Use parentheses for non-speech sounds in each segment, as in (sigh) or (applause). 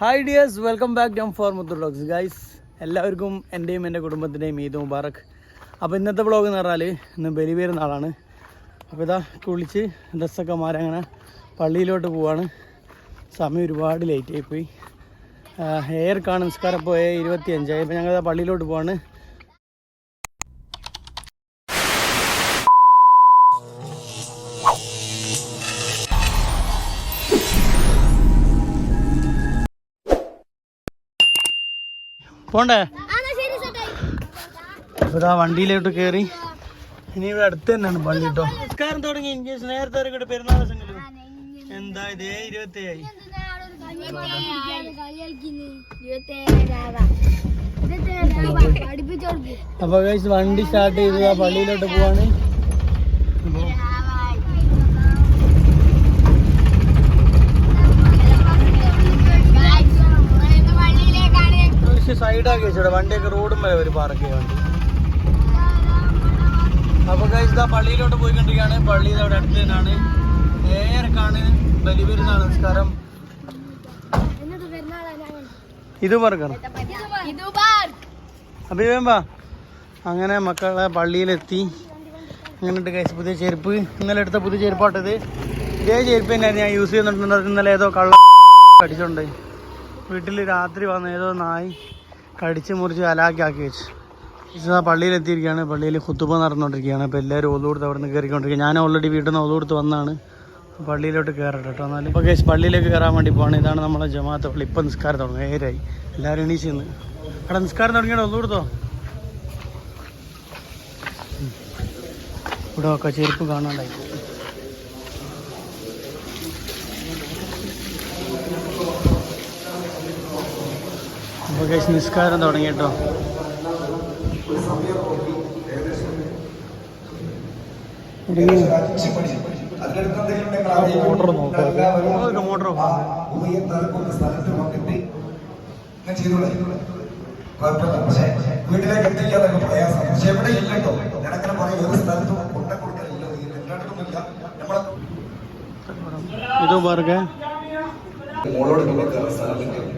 Hi dears welcome back dum four Muthu dogs guys എല്ലാവർക്കും എന്റെയും എന്റെ കുടുംബത്തിന്റെയും ഈദ് മുബാറക്. അപ്പോൾ ഇന്നത്തെ വ്ളോഗ് എന്ന് പറഞ്ഞാൽ ഇന്ന് ബലി പെരുന്നാളാണ് അപ്പോൾ ഇതാ കുളിച്ച് ഡ്രസ്സൊക്കെ മാറി അങ്ങനെ പള്ളിയിലോട്ട് പോവാണ്. സമയം ഒരുപാട് ലേറ്റ് ആയിപ്പോയി ഹെയർ കാണും നിസ്കാരം പോയ ഇരുപത്തി അഞ്ചായി അപ്പോൾ ഞങ്ങൾ പള്ളിയിലോട്ട് പോവാണ്. പോണ്ടേ? അപ്പോൾ ഇതാ വണ്ടിയിലോട്ട് കയറി ഇനി ഇവിടെ അടുത്ത് തന്നെയാണ് പള്ളി കേട്ടോ. നമസ്കാരം തുടങ്ങി. ഇൻ കേസ് നേരത്തെ ഒരു പെരുന്നാൾ ദിവസങ്ങളിലും എന്താ ഇതേ? ഇരുപത്തി ആയി അപ്പൊ വണ്ടി സ്റ്റാർട്ട് ചെയ്ത് ആ പള്ളിയിലോട്ട് പോവാണ്. സൈഡാക്കി വെച്ചോടെ വണ്ടിയൊക്കെ റോഡും വരെ ഒരു പാർക്ക് ചെയ്യാൻ വേണ്ടി. അപ്പൊ കഴിച്ച് ഇതാ പള്ളിയിലോട്ട് പോയിക്കൊണ്ടിരിക്കുകയാണ്. പള്ളി അവിടെ അടുത്ത് തന്നെയാണ്. നേരക്കാണ് ബലിപെരുന്നാൾ നമസ്കാരം ഇത് പറക്കണം അഭിവേമ്പാ അങ്ങനെ മക്കളെ പള്ളിയിലെത്തി. അങ്ങനെയുണ്ട് കഴിച്ച് പുതിയ ചെരുപ്പ്. ഇന്നലെ എടുത്ത പുതിയ ചെരുപ്പാട്ടത് ഇതേ. ചെരുപ്പ് തന്നെയാണ് ഞാൻ യൂസ് ചെയ്യുന്നുണ്ടെന്ന് ഇന്നലെ ഏതോ കള്ള കടിച്ചോണ്ട്. വീട്ടിൽ രാത്രി വന്ന ഏതോ നായി. കടിച്ച് മുറിച്ച് അലാക്കി വെച്ച്. ഇതാ പള്ളിയിലെത്തിയിരിക്കുകയാണ്. പള്ളിയിൽ കുത്തുബ നടന്നുകൊണ്ടിരിക്കുകയാണ്. അപ്പോൾ എല്ലാവരും ഒതുകൊടുത്ത് അവിടെ നിന്ന് കയറിക്കൊണ്ടിരിക്കുക ഞാൻ ഓൾറെഡി വീട്ടിൽ നിന്ന് ഒതുകൊടുത്ത് വന്നാണ്. പള്ളിയിലോട്ട് കയറട്ടെ കേട്ടോ എന്നാലും ഇപ്പോൾ കേസ് പള്ളിയിലേക്ക് കയറാൻ വേണ്ടി പോകണം ഇതാണ് നമ്മളെ ജമാഅത്ത് പള്ളി. ഇപ്പം നിസ്കാരം തുടങ്ങും. നേരായി എല്ലാവരും എണീച്ച് നിന്ന്. അവിടെ നിസ്കാരം തുടങ്ങിയോ? ഒതുകൊടുത്തോ ഇവിടെ ഒക്കെ ചെരുപ്പ് കാണാണ്ടായി പോയി. അപ്പോൾ കേസ് നിസ്കാരം തുടങ്ങി കേട്ടോ മോട്ടർ നോക്കാം. മോട്ടർ. വീട്ടിലേക്ക് എത്തിക്കാനൊക്കെ പ്രയാസം പക്ഷെ എവിടെ ഇല്ല കേട്ടോ ഞാനങ്ങനെ പറയും. ഒരു സ്ഥലത്തും കൊണ്ട കൊടുക്കലില്ല. എല്ലായിടത്തും ഇല്ല. നമ്മളെ ഇത് പാർക്ക മോളോട് കൊടുക്കാനുള്ള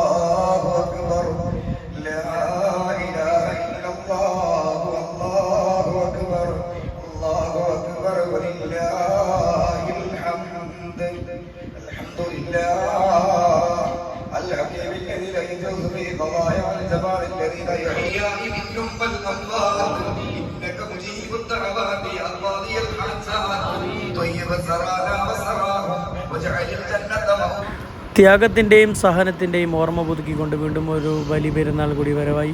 ത്യാഗത്തിന്റെയും സഹനത്തിന്റെയും ഓർമ്മ പുതുക്കിക്കൊണ്ട് വീണ്ടും ഒരു ബലിപെരുന്നാൾ കൂടി വരവായി.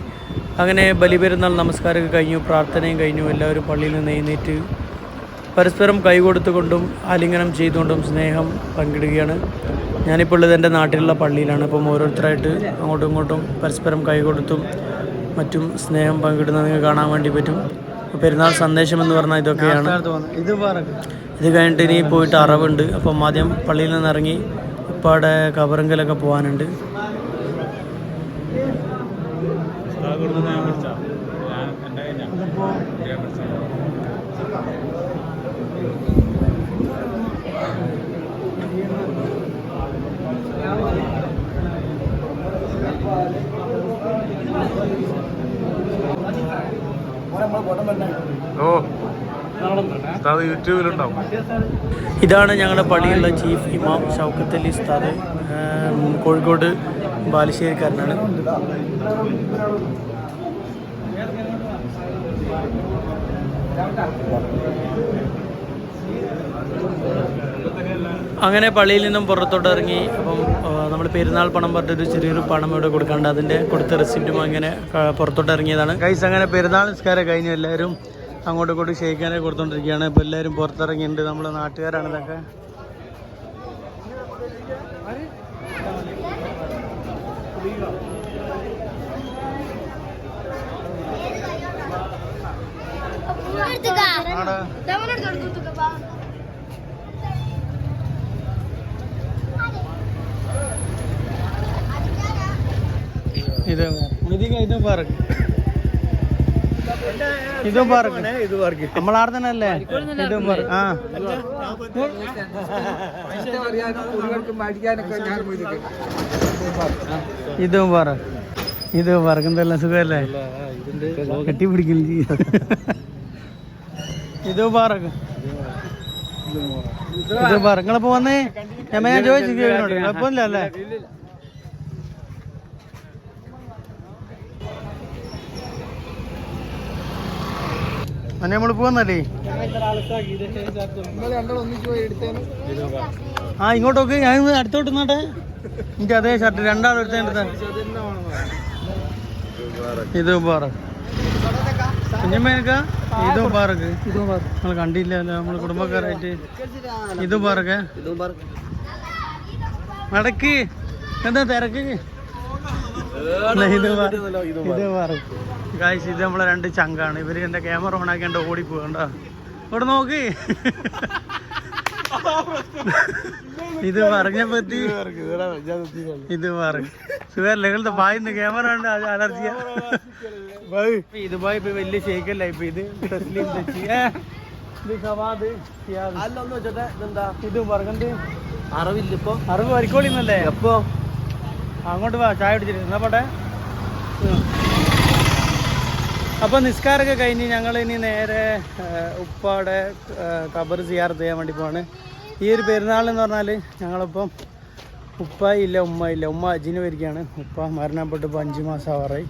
അങ്ങനെ ബലിപെരുന്നാൾ നമസ്കാരമൊക്കെ കഴിഞ്ഞു പ്രാർത്ഥനയും കഴിഞ്ഞു എല്ലാവരും പള്ളിയിൽ നിന്ന് എഴുന്നേറ്റ് പരസ്പരം കൈകൊടുത്തുകൊണ്ടും ആലിംഗനം ചെയ്തുകൊണ്ടും സ്നേഹം പങ്കിടുകയാണ്. ഞാനിപ്പോൾ ഉള്ളത് എന്റെ നാട്ടിലുള്ള പള്ളിയിലാണ്. ഇപ്പം ഓരോരുത്തരായിട്ട് അങ്ങോട്ടും ഇങ്ങോട്ടും പരസ്പരം കൈകൊടുത്തും മറ്റും സ്നേഹം പങ്കിടുന്നത് കാണാൻ വേണ്ടി പറ്റും. പെരുന്നാൾ സന്ദേശം എന്ന് പറഞ്ഞാൽ ഇതൊക്കെയാണ്. ഇത് ഇത് കഴിഞ്ഞിട്ട് ഇനി പോയിട്ട് അറവുണ്ട്. അപ്പം ആദ്യം പള്ളിയിൽ നിന്ന് ഇറങ്ങി ഉപ്പാടെ കബറങ്കലൊക്കെ പോകാനുണ്ട് ഓ. ഉസ്താദ് യൂട്യൂബിലുണ്ടാവും. ഇതാണ് ഞങ്ങളുടെ പള്ളിയുള്ള ചീഫ് ഇമാം ഷൗക്കത്ത് അലി ഉസ്താദ് കോഴിക്കോട് ബാലുശ്ശേരിക്കാരനാണ്. അങ്ങനെ പള്ളിയിൽ നിന്നും പുറത്തോട്ട് ഇറങ്ങി അപ്പം നമ്മൾ പെരുന്നാൾ പണം പറഞ്ഞൊരു ചെറിയൊരു പണം ഇവിടെ കൊടുക്കാണ്ട് അതിന്റെ കൊടുത്ത റെസിപ്റ്റും അങ്ങനെ പുറത്തോട്ട് ഇറങ്ങിയതാണ്. കൈസ് അങ്ങനെ പെരുന്നാൾ നിസ്കാരം കഴിഞ്ഞു. എല്ലാവരും അങ്ങോട്ടും ഇങ്ങോട്ടും ഷെയ്ക്കാനൊക്കെ കൊടുത്തോണ്ടിരിക്കുകയാണ്. ഇപ്പോൾ എല്ലാവരും പുറത്തിറങ്ങിയിട്ടുണ്ട്. നമ്മളെ നാട്ടുകാരാണ് ഇതൊക്കെ. ആടാ. ഇത് പറ ഇതും പാർക്ക്. ഇത് പാർക്ക്. നമ്മളാടെ തന്നെ അല്ലേ ഇതും പാർക്ക്. ആ. ഇതും പാർക്ക്. ഇത് പാർക്ക്. എന്തെല്ലാം സുഖമല്ലേ? കെട്ടിപ്പിടിക്കില്ല ഇത് പാർക്ക്. ഇത് പാർക്ക്. നിങ്ങളിപ്പോ വന്നേ? ഞാൻ ഞാൻ ചോദിച്ചു കുഴപ്പമില്ല അല്ലേ അന്നെ നമ്മൾ പോവന്നല്ലേ? ആ ഇങ്ങോട്ട് നോക്ക്. ഞാൻ അടുത്തോട്ട് നിന്നോട്ടെ? എനിക്ക് അതേ ഷർട്ട് രണ്ടാളും എടുത്ത ഇത് പാർക്ക് കുഞ്ഞമ്മേനക്ക? ഇത് പാറക്ക് നമ്മൾ കണ്ടില്ല നമ്മൾ കുടുംബക്കാരായിട്ട്. ഇത് പാർക്ക് നടക്ക്. എന്താ തിരക്ക്? ഇത് നമ്മളെ രണ്ട് ചങ്കാണ്. ഇവർ എന്റെ ക്യാമറ ഓൺ ഓടി ഓടിപ്പോകണ്ട ഇവിടെ നോക്ക്. ഇത് പറഞ്ഞ പറ്റി. ഇത് പറഞ്ഞു സുഖല്ലേ? നിങ്ങളുടെ ബായിന്ന് ക്യാമറ (laughs) ഉണ്ട് അലർജിയ. ഇത് പോയി ഇപ്പൊ വലിയ ഷേക്കല്ല ഇപ്പൊ ഇത് തസ്ലീം ഇത് പറഞ്ഞിട്ട് അറിവില്ല ഇപ്പൊ. അറിവ് വരിക്കോളിന്നല്ലേ എപ്പോ? അങ്ങോട്ട് വാ ചായ പിടിച്ചിട്ട് എന്നാ പോട്ടെ? അപ്പോൾ നിസ്കാരമൊക്കെ കഴിഞ്ഞ് ഞങ്ങൾ ഇനി നേരെ ഉപ്പാടെ കബർ സിയാർത്ത് ചെയ്യാൻ വേണ്ടി പോവാണ്. ഈ ഒരു പെരുന്നാൾ എന്ന് പറഞ്ഞാൽ ഞങ്ങളിപ്പം ഉപ്പ ഇല്ല ഉമ്മ ഇല്ല. ഉമ്മ അജിന് വരികയാണ്. ഉപ്പ മരണപ്പെട്ട് ഇപ്പോൾ അഞ്ച് മാസം ആവാറായി.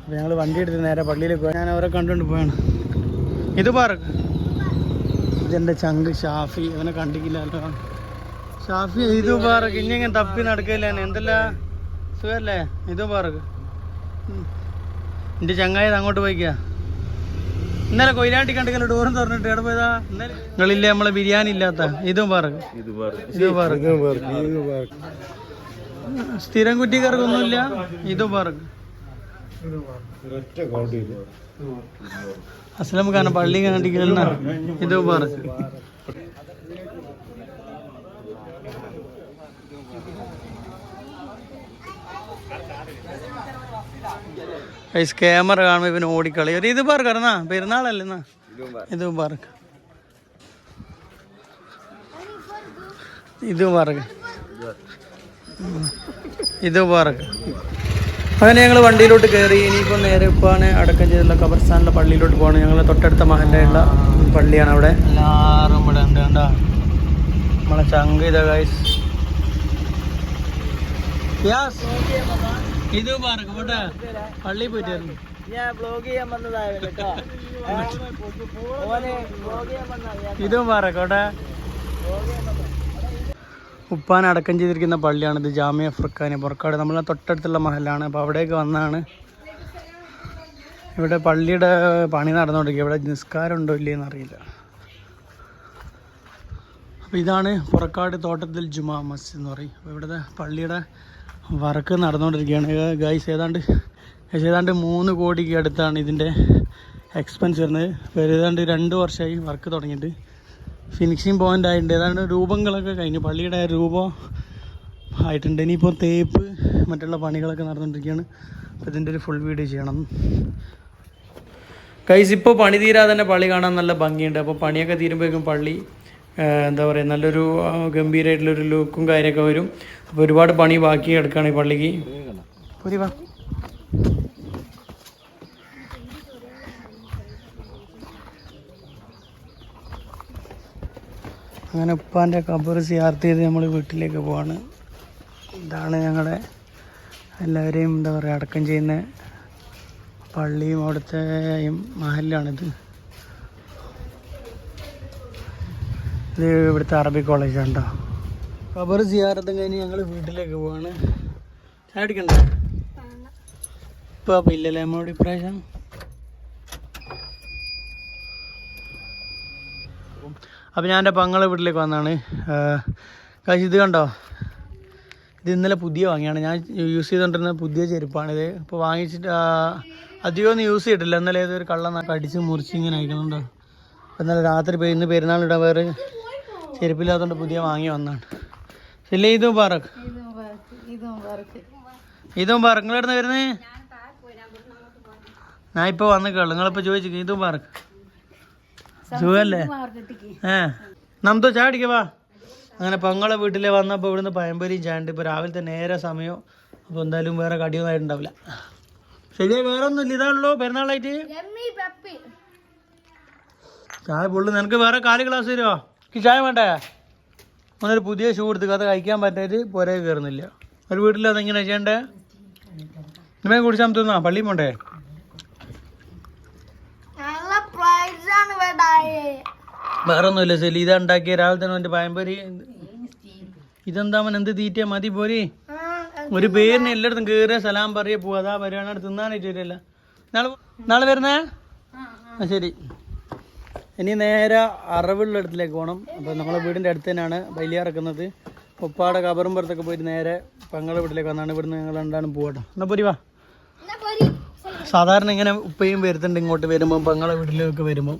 അപ്പോൾ ഞങ്ങൾ വണ്ടി എടുത്ത് നേരെ പള്ളിയിലേക്ക് പോയി ഞാൻ അവരെ കണ്ടുകൊണ്ട് പോയാണ് ഇത് പാർക്ക് ഇതെന്റെ ചങ്ക് ഷാഫി. അവനെ കണ്ടിക്കില്ല ഷാഫി ഇത് പാർക്ക് ഇനി ഇങ്ങനെ തപ്പി നടക്കില്ല? എന്തല്ല സുഖല്ലേ? ഇത് പാർക്ക്. എന്റെ ചങ്ങായത് അങ്ങോട്ട് പോയിക്കാ. ഇന്നലെ കൊയിലാണ്ടി കണ്ടെങ്കിലും ഡോറും തുറന്നിട്ട് എവിടെ പോയതാ? ഇന്നലെ നിങ്ങളില്ലേ നമ്മളെ ബിരിയാണി ഇല്ലാത്ത? ഇതും പാർക്ക്. ഇത് പാർക്ക്. സ്ഥിരം കുറ്റിക്കാർക്കൊന്നുമില്ല. ഇതും പാർക്ക്. അസ്ലം ഖാൻ പള്ളി കണ്ടിക്കലെന്ന ഇതും പാർക്ക്. ഗൈസ് ക്യാമറ കാണുമ്പോൾ ഇവന് ഓടിക്കളി ഒരു ഇത് പാർക്ക് എന്നാ പെരുന്നാളല്ലേ എന്നാ ഇത് പാർക്ക്. ഇത് പാർക്ക്. ഇത് പാർക്ക്. അങ്ങനെ ഞങ്ങൾ വണ്ടിയിലോട്ട് കയറി ഇനിയിപ്പോൾ നേരെ ഇപ്പാണ് അടക്കം ചെയ്തുള്ള ഖബർസ്ഥാനിലെ പള്ളിയിലോട്ട് പോകണം ഞങ്ങൾ തൊട്ടടുത്ത മഹല്ലുള്ള പള്ളിയാണ് അവിടെ. എല്ലാവരും ഇവിടെ ഉണ്ട് കണ്ടാ? നമ്മളെ ചങ്ക് ഇതാ ഗൈസ് യാസ് ഇത് പാർക്ക് പോട്ടെ പള്ളി പോയിട്ടായിരുന്നു. ഞാൻ ബ്ലോഗ് ചെയ്യാൻ വന്നതായിരുന്നു കേട്ടോ. ഇതും പറക്കോട്ടെ ഉപ്പാൻ അടക്കം ചെയ്തിരിക്കുന്ന പള്ളിയാണിത് ജാമ്യ ഫുർഖാന് പുറക്കാട്. നമ്മളെ തൊട്ടടുത്തുള്ള മഹലാണ്. അപ്പോൾ അവിടേക്ക് വന്നാണ്. ഇവിടെ പള്ളിയുടെ പണി നടന്നുകൊണ്ടിരിക്കുക ഇവിടെ നിസ്കാരം ഉണ്ടോ ഇല്ലയെന്ന് അറിയില്ല അപ്പോൾ ഇതാണ് പുറക്കാട് തോട്ടത്തിൽ ജുമാ മസ്ജിദ് എന്ന് പറയും. അപ്പോൾ ഇവിടുത്തെ പള്ളിയുടെ വർക്ക് നടന്നുകൊണ്ടിരിക്കുകയാണ്. ഗൈസ് ഏതാണ്ട് ഏതാണ്ട് മൂന്ന് കോടിക്ക് അടുത്താണ് ഇതിന്റെ എക്സ്പെൻസ് വരുന്നത്. ഇപ്പോൾ ഏതാണ്ട് രണ്ട് വർഷമായി വർക്ക് തുടങ്ങിയിട്ട്. ഫിനിഷിങ് പോയിന്റ് ആയിട്ടുണ്ട്. ഏതാണ്ട് രൂപങ്ങളൊക്കെ കഴിഞ്ഞു. പള്ളിയുടെ രൂപം ആയിട്ടുണ്ട്. ഇനിയിപ്പോൾ തേപ്പ് മറ്റുള്ള പണികളൊക്കെ നടന്നുകൊണ്ടിരിക്കുകയാണ്. അപ്പോൾ ഇതിന്റെ ഒരു ഫുൾ വീഡിയോ ചെയ്യണം. കൈസ് ഇപ്പോൾ പണി തീരാതെ തന്നെ പള്ളി കാണാൻ നല്ല ഭംഗിയുണ്ട്. അപ്പോൾ പണിയൊക്കെ തീരുമ്പോഴേക്കും പള്ളി എന്താ പറയുക നല്ലൊരു ഗംഭീരമായിട്ടുള്ളൊരു ലുക്കും കാര്യമൊക്കെ വരും. അപ്പോൾ ഒരുപാട് പണി ബാക്കി കിടക്കുകയാണ് ഈ പള്ളിക്ക്. അങ്ങനെ ഉപ്പാന്റെ കബർ സിയാർത്ത് ചെയ്ത് നമ്മൾ വീട്ടിലേക്ക് പോവാണ്. ഇതാണ് ഞങ്ങളുടെ എല്ലാവരെയും എന്താ പറയുക അടക്കം ചെയ്യുന്ന പള്ളിയും അവിടുത്തെ മഹലാണിത് ഇത് ഇവിടുത്തെ അറബി കോളേജ് കേട്ടോ ഖബർ സിയാറത്തും കഴിഞ്ഞ് ഞങ്ങൾ വീട്ടിലേക്ക് പോവാണ്. ചായ അടിക്കണ്ട ഇപ്പം അപ്പം ഇല്ലല്ലേ അമ്മയോട് ഇപ്രാവശ്യം? അപ്പോൾ ഞാൻ എന്റെ പങ്ങളെ വീട്ടിലേക്ക് വന്നാണ്. കാശ് ഇത് കണ്ടോ? ഇത് ഇന്നലെ പുതിയ വാങ്ങിയാണ്. ഞാൻ യൂസ് ചെയ്തുകൊണ്ടിരുന്ന പുതിയ ചെരുപ്പാണിത് ഇപ്പോൾ വാങ്ങിച്ചിട്ട് അധികം അധികമൊന്നും യൂസ് ചെയ്തിട്ടില്ല. ഇന്നലെ ഏതൊരു കള്ളം അടിച്ച് മുറിച്ച് ഇങ്ങനെ അയക്കുന്നുണ്ടോ. അപ്പം ഇന്നലെ രാത്രി ഇന്ന് പെരുന്നാളിടാൻ വേറെ ചെരുപ്പില്ലാത്തതുകൊണ്ട് പുതിയ വാങ്ങി വന്നാണ്. ഇല്ല ഇതും പാറക്ക് ഇതും നിങ്ങൾ നിങ്ങളെടുന്ന് വരുന്നേ? ഞാൻ ഇപ്പൊ വന്നിക്കുള്ളൂ നിങ്ങളിപ്പോ ചോദിച്ചു ഇതും പാറക്ക് സുഖല്ലേ? ഏ. നമ്തോ ചായ അങ്ങനെ പെങ്ങളെ വീട്ടിൽ വന്നപ്പോൾ ഇവിടുന്ന് പഴംപൊരിയും ചാണ്ട് ഇപ്പോൾ രാവിലത്തെ നേരെ സമയം. അപ്പോൾ എന്തായാലും വേറെ കടിയൊന്നും ആയിട്ടുണ്ടാവില്ല. ശരിയായി വേറെ ഒന്നും ഇല്ല ഇതാണല്ലോ പെരുന്നാളായിട്ട് ചായ പുള്ളി നിനക്ക് വേറെ കാൽ ഗ്ലാസ് തരുമോ ചായ വേണ്ടേ? ഒന്നൊരു പുതിയ ഷൂ എടുത്ത് അത് കഴിക്കാൻ പറ്റാതെ പുരേ കയറുന്നില്ല. ഒരു വീട്ടിൽ അതെങ്ങനെ ചെയ്യണ്ടേ? ഇനിമേ കുടിച്ചാൽ തിന്നാ. പള്ളിയും പോണ്ടേ? നല്ല പ്രൈസാണ് വേണ്ടായേ വേറെ ഒന്നുമില്ല സെലി. ഇതാ ഉണ്ടാക്കിയ രാവിലെ തന്നെ എന്റെ പഴംപൊരി. ഇതെന്താ അവൻ? എന്ത് തീറ്റ മതി പോരി. ഒരു പേരിന് എല്ലായിടത്തും കയറിയ സലാം പറയ പോവാ. അതാ പരിപാടി തിന്നാനായിട്ട് വരില്ല നാളെ നാളെ വരുന്നേ? ആ ശരി. ഇനി നേരെ അറവുള്ള ഇടത്തിലേക്ക് പോകണം അപ്പോൾ നമ്മളെ വീടിന്റെ അടുത്ത് തന്നെയാണ് ബലിയാറക്കുന്നത് ഉപ്പാടെ കബറും പുറത്തൊക്കെ പോയിട്ട് നേരെ പങ്ങളെ വീട്ടിലേക്ക് വന്നാണ്. ഇവിടുന്ന് ഞങ്ങൾ രണ്ടാണ് പോകട്ടോ എന്നാ പോരി വാ. സാധാരണ ഇങ്ങനെ ഉപ്പയും വരുത്തുണ്ട് ഇങ്ങോട്ട് വരുമ്പോൾ പങ്ങളെ വീട്ടിലൊക്കെ വരുമ്പോൾ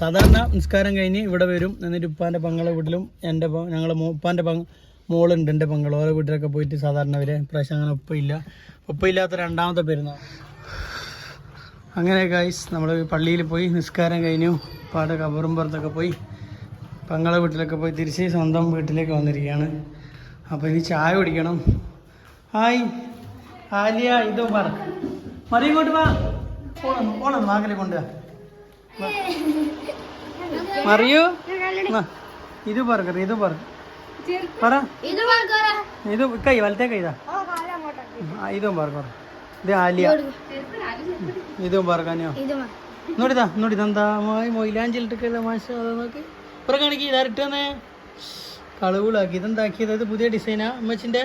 സാധാരണ നിസ്കാരം കഴിഞ്ഞ് ഇവിടെ വരും. എന്നിട്ട് ഉപ്പാന്റെ പങ്ങളെ വീട്ടിലും എന്റെ ഞങ്ങളെ ഉപ്പാന്റെ പങ് മോളുണ്ട് എന്റെ പങ്കൾ ഓരോ വീട്ടിലൊക്കെ പോയിട്ട് സാധാരണ വരെ പ്രാവശ്യം അങ്ങനെ ഉപ്പയില്ല. ഉപ്പയില്ലാത്ത രണ്ടാമത്തെ പെരുന്നാൾ അങ്ങനെ ഗൈസ് നമ്മൾ പള്ളിയിൽ പോയി നിസ്കാരം കഴിഞ്ഞു. പാടെ കബറും പുറത്തൊക്കെ പോയി പങ്ങളെ വീട്ടിലൊക്കെ പോയി തിരിച്ച് സ്വന്തം വീട്ടിലേക്ക് വന്നിരിക്കുകയാണ്. അപ്പോൾ ഇനി ചായ കുടിക്കണം. ഹായ്. ആലിയ ഇതോ പറ. മറി ഇങ്ങോട്ട് വാ. ഓണം ഓണം വാങ്ങലെ കൊണ്ട് മറിയോ? ഇത് പറക്കറ ഇത് പറ. പറ. ഇത് കൈ വലത്തെ കൈതാ ഇതും. പറക്കറ ഇത് ആലിയ. ഇതും പറക്കാനോ? നോടിതാ നോടിതാ എന്താ മൊയിലാഞ്ചിലിട്ടൊക്കെയുള്ള മാഷ നോക്ക്. ഇപ്പറ കാണിക്ക് ഇതാരിട്ട് തന്നെ കളവുകളാക്കി ഇതെന്താക്കിയത്? ഇത് പുതിയ ഡിസൈനാ അമ്മച്ചിന്റെ?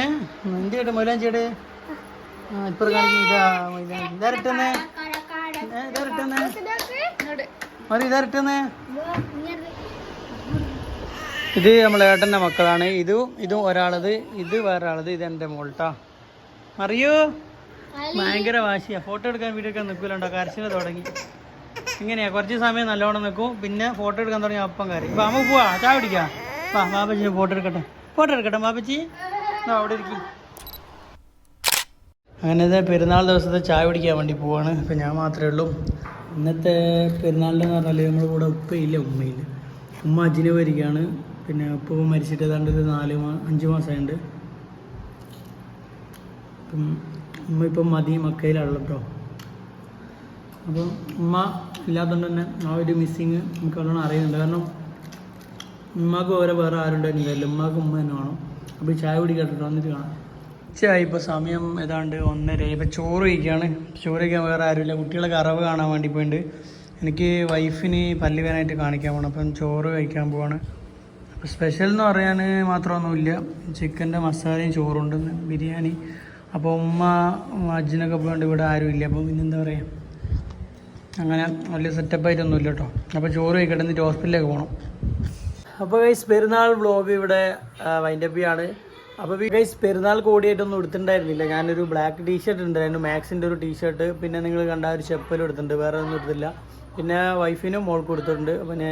ഏഹ് എന്ത് കേട്ടോ മൊയിലാഞ്ചിയുടെ? ആ മൊയിലാഞ്ചി ഇതാരിട്ട് തന്നെ ഡയറക്റ്റ് തന്നെ മറി ഡയറക്റ്റ് തന്നെ ഇത് നമ്മളെ ഏട്ടന്റെ മക്കളാണ്. ഇതും ഇതും ഒരാളത് ഇത് വേറെ ആളത് ഇത് എന്റെ മോൾട്ടാ. അറിയോ ഭയങ്കര വാശിയാ. ഫോട്ടോ എടുക്കാൻ വീഡിയോ എടുക്കാൻ നിൽക്കില്ലുണ്ടോ കരച്ചിൽ തുടങ്ങി. ഇങ്ങനെയാ. കുറച്ച് സമയം നല്ലോണം നിൽക്കും. പിന്നെ ഫോട്ടോ എടുക്കാൻ തുടങ്ങി അപ്പം കയറി ഇപ്പം അമ്മ പോവാ. ചായ പിടിക്കാം വാ ബാബച്ചിന് ഫോട്ടോ എടുക്കട്ടെ. ഫോട്ടോ എടുക്കട്ടെ ബാബച്ചി എന്നാ അവിടെ ഇരിക്കും. അങ്ങനത്തെ പെരുന്നാൾ ദിവസത്തെ ചായ പിടിക്കാൻ വേണ്ടി പോവാണ്. ഇപ്പം ഞാൻ മാത്രമേ ഉള്ളൂ. ഇന്നത്തെ പെരുന്നാളിലെന്ന് പറഞ്ഞാൽ നമ്മുടെ കൂടെ ഉപ്പയില്ല ഉമ്മയില്ല ഉമ്മ അജിനെ വരികയാണ് പിന്നെ ഉപ്പ മരിച്ചിട്ട് ഏതാണ്ട് ഒരു നാല് മാ അഞ്ച് മാസമായിട്ടുണ്ട് അപ്പം ഉമ്മ ഇപ്പം മതി മക്കയിലാണല്ലോ കേട്ടോ അപ്പം ഉമ്മ ഇല്ലാത്തതുകൊണ്ട് തന്നെ ആ ഒരു മിസ്സിങ് നമുക്ക് നല്ലോണം അറിയുന്നുണ്ട് കാരണം ഉമ്മാക്ക് വേറെ വേറെ ആരുണ്ടായിരുന്നില്ല ഉമ്മാക്ക് ഉമ്മ തന്നെ വേണം. അപ്പോൾ ചായ കൂടി കേട്ടിട്ട് വന്നിട്ട് കാണാം. ഉച്ചയായി. ഇപ്പോൾ സമയം ഏതാണ്ട് ഒന്നര. ഇപ്പോൾ ചോറ് കഴിക്കുകയാണ് ചോറ് കഴിക്കാൻ വേറെ ആരുമില്ല. കുട്ടികളൊക്കെ അറവ് കാണാൻ വേണ്ടി പോയിട്ടുണ്ട് എനിക്ക് വൈഫിന് പല്ല് വേനായിട്ട് കാണിക്കാൻ പോകണം അപ്പം ചോറ് കഴിക്കാൻ പോവാണ്. അപ്പോൾ സ്പെഷ്യൽ എന്ന് പറയാൻ മാത്രമൊന്നുമില്ല. ചിക്കന്റെ മസാലയും ചോറുണ്ട് ബിരിയാണി. അപ്പോൾ ഉമ്മ അജ്ജിനൊക്കെ പോയോണ്ട് ഇവിടെ ആരും ആരുമില്ല അപ്പോൾ പിന്നെന്താ പറയുക അങ്ങനെ വലിയ സെറ്റപ്പായിട്ടൊന്നും ഇല്ല കേട്ടോ അപ്പോൾ ചോറ് കഴിക്കട്ടെ ഹോസ്പിറ്റലിലേക്ക് പോകണം അപ്പോൾ ഗൈസ് പെരുന്നാൾ വ്ലോഗ് ഇവിടെ വൈൻഡപ്പ് ചെയ്യാണ്. അപ്പോൾ ഗൈസ് പെരുന്നാൾ കോടിയായിട്ടൊന്നും എടുത്തിട്ടുണ്ടായിരുന്നില്ല ഞാനൊരു ബ്ലാക്ക് ടീഷർട്ട് ഉണ്ടായിരുന്നു മാക്സിന്റെ ഒരു ടീഷർട്ട് പിന്നെ നിങ്ങൾ കണ്ട ഒരു ചെപ്പലും എടുത്തിട്ടുണ്ട് വേറെ ഒന്നും എടുത്തില്ല പിന്നെ വൈഫിനും മോൾക്ക് കൊടുത്തിട്ടുണ്ട്. പിന്നെ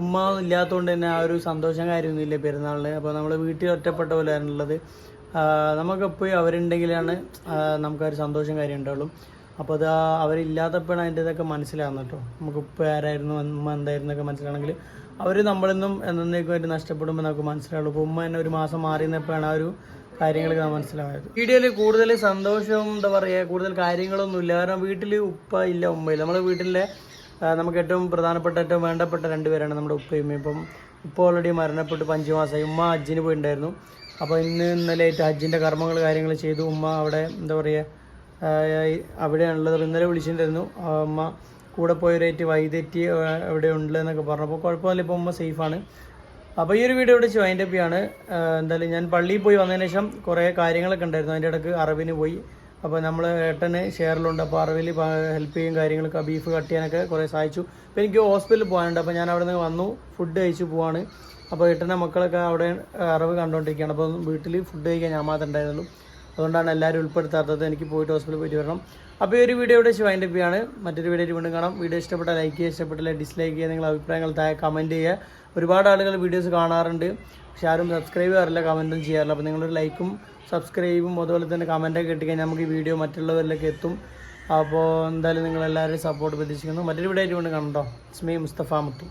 ഉമ്മ ഇല്ലാത്തതുകൊണ്ട് തന്നെ ആ ഒരു സന്തോഷം കാര്യമൊന്നുമില്ല പെരുന്നാളിന്. അപ്പോൾ നമ്മൾ വീട്ടിൽ ഒറ്റപ്പെട്ട പോലെയാണുള്ളത്. നമുക്കെപ്പോഴും അവരുണ്ടെങ്കിലാണ് നമുക്കൊരു സന്തോഷം കാര്യം ഉണ്ടാവുള്ളൂ അപ്പോൾ അത് അവരില്ലാത്തപ്പോഴാണ് അതിന്റെ ഇതൊക്കെ മനസ്സിലാകുന്നത് കേട്ടോ. നമുക്ക് ഉപ്പ ആരായിരുന്നു ഉമ്മ എന്തായിരുന്നു ഒക്കെ മനസ്സിലാണെങ്കിൽ അവർ നമ്മളെന്നും എന്നേക്കുമായിട്ട് നഷ്ടപ്പെടുമ്പോൾ നമുക്ക് മനസ്സിലാവുള്ളൂ. ഇപ്പോൾ ഉമ്മ തന്നെ ഒരു മാസം മാറി നിന്നപ്പോഴാണ് ആ ഒരു കാര്യങ്ങളൊക്കെ നമുക്ക് മനസ്സിലായത്. വീഡിയോയിൽ കൂടുതൽ സന്തോഷവും എന്താ പറയുക കൂടുതൽ കാര്യങ്ങളൊന്നും ഇല്ല കാരണം വീട്ടിൽ ഉപ്പ ഇല്ല ഉമ്മയില്ല നമ്മുടെ വീട്ടിലെ നമുക്ക് ഏറ്റവും പ്രധാനപ്പെട്ട ഏറ്റവും വേണ്ടപ്പെട്ട രണ്ടുപേരാണ് നമ്മുടെ ഉപ്പയും ഉമ്മയും. ഇപ്പം ഉപ്പ ഓൾറെഡി മരണപ്പെട്ട് അഞ്ച് മാസമായി ഉമ്മ അജ്ജിന് പോയിട്ടുണ്ടായിരുന്നു അപ്പോൾ ഇന്ന് ഇന്നലെ ആയിട്ട് ഹജ്ജിന്റെ കർമ്മങ്ങൾ കാര്യങ്ങൾ ചെയ്തു. ഉമ്മ അവിടെ എന്താ പറയുക അവിടെയാണുള്ളത്. ഇന്നലെ വിളിച്ചിട്ടുണ്ടായിരുന്നു. ഉമ്മ കൂടെ പോയവരായിട്ട് വൈതെറ്റി അവിടെ ഉണ്ട് എന്നൊക്കെ പറഞ്ഞപ്പോൾ കുഴപ്പമില്ല ഇപ്പോൾ ഉമ്മ സേഫാണ് അപ്പോൾ ഈ ഒരു വീഡിയോ ഇവിടെ വൈൻഡ് അപ്പ് ആണ് എന്തായാലും ഞാൻ പള്ളിയിൽ പോയി വന്നതിന് ശേഷം കുറേ കാര്യങ്ങളൊക്കെ ഉണ്ടായിരുന്നു. അതിന്റെ ഇടയ്ക്ക് അറിവിന് പോയി. അപ്പോൾ നമ്മൾ ഏട്ടന് ഷെയറിലുണ്ട്. അപ്പോൾ അറിവിൽ ഹെൽപ്പ് ചെയ്യും കാര്യങ്ങളൊക്കെ ബീഫ് കട്ട് ചെയ്യാനൊക്കെ കുറേ സഹായിച്ചു. അപ്പോൾ എനിക്ക് ഹോസ്പിറ്റലിൽ പോകാനുണ്ട്. അപ്പോൾ ഞാൻ അവിടെ നിന്ന് വന്നു. ഫുഡ് കഴിച്ചു പോവാണ്. അപ്പോൾ ഏട്ടന്റെ മക്കളൊക്കെ അവിടെ അറിവ് കണ്ടുകൊണ്ടിരിക്കുകയാണ് അപ്പോൾ വീട്ടിൽ ഫുഡ് കഴിക്കാൻ ഞാൻ മാത്രമേ ഉണ്ടായിരുന്നുള്ളൂ. അതുകൊണ്ടാണ് എല്ലാവരും ഉൾപ്പെടുത്താത്തത് എനിക്ക് പോയിട്ട് ഹോസ്പിറ്റലിൽ പോയിട്ട് വരണം. അപ്പോൾ ഈ ഒരു വീഡിയോ ഇവിടെ വൈൻഡ് അപ്പ് ചെയ്യാണ്. മറ്റൊരു വീഡിയോ വീണ്ടും കാണാം. വീഡിയോ ഇഷ്ടപ്പെട്ടാൽ ലൈക്ക് ചെയ്യുക ഇഷ്ടപ്പെട്ടില്ല ഡിസ്ലൈക്ക് ചെയ്യുക നിങ്ങളുടെ അഭിപ്രായങ്ങൾ താഴെ കമന്റ് ചെയ്യുക. ഒരുപാട് ആളുകൾ വീഡിയോസ് കാണാറുണ്ട്. പക്ഷെ ആരും സബ്സ്ക്രൈബ് ചെയ്യാറില്ല കമന്റും ചെയ്യാറില്ല. അപ്പോൾ നിങ്ങളൊരു ലൈക്കും സബ്സ്ക്രൈബും അതുപോലെ തന്നെ കമന്റൊക്കെ കിട്ടിക്കഴിഞ്ഞാൽ നമുക്ക് ഈ വീഡിയോ മറ്റുള്ളവരിലേക്ക് എത്തും. അപ്പോൾ എന്തായാലും നിങ്ങളെല്ലാവരും സപ്പോർട്ട് പ്രതീക്ഷിക്കുന്നു. മറ്റൊരു വീഡിയോ ആയിട്ട് കൊണ്ട് കാണണ്ടോ ഇസ്മി മുസ്തഫ മുട്ടി